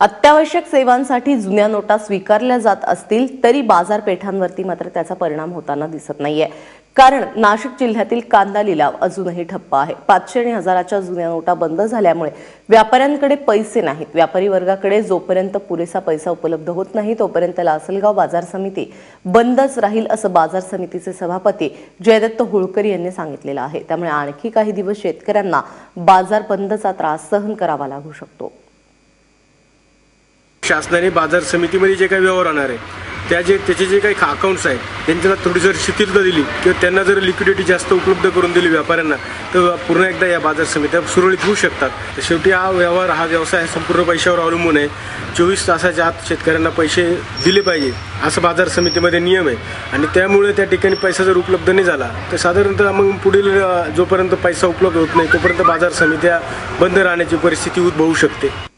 अत्यावश्यक सेवांसाठी जुन्या नोटा स्वीकारल्या जात असतील तरी बाजारपेठांवरती मात्र त्याचा परिणाम होताना दिसत नाहीये. कारण नाशिक जिल्ह्यातील कांदा लिलाव अजूनही ठप्प आहे. पाचशे आणि हजाराच्या जुन्या नोटा बंद झाल्यामुळे व्यापाऱ्यांकडे पैसे नाहीत. व्यापारी वर्गाकडे जोपर्यंत पुरेसा पैसा उपलब्ध होत नाही तोपर्यंत लासलगाव बाजार समिती बंदच राहील असं बाजार समितीचे सभापती जयदत्त होळकर यांनी सांगितलेलं आहे. त्यामुळे आणखी काही दिवस शेतकऱ्यांना बाजार बंदचा त्रास सहन करावा लागू शकतो. शासनाने बाजार समितीमध्ये जे काही व्यवहार होणार आहे त्या जे त्याचे जे काही अकाउंट्स आहेत त्यांच्याला थोडी जर शिथिलता दिली किंवा त्यांना जर लिक्विडिटी जास्त उपलब्ध करून दिली व्यापाऱ्यांना तर पुन्हा एकदा या बाजार समित्या सुरळीत होऊ शकतात. तर शेवटी हा व्यवहार हा व्यवसाय संपूर्ण पैशावर अवलंबून आहे. चोवीस तासाच्या आत शेतकऱ्यांना पैसे दिले पाहिजे असं बाजार समितीमध्ये नियम आहे. आणि त्यामुळे त्या ठिकाणी पैसा जर उपलब्ध नाही झाला तर साधारणतः मग पुढील जोपर्यंत पैसा उपलब्ध होत नाही तोपर्यंत बाजार समित्या बंद राहण्याची परिस्थिती उद्भवू शकते.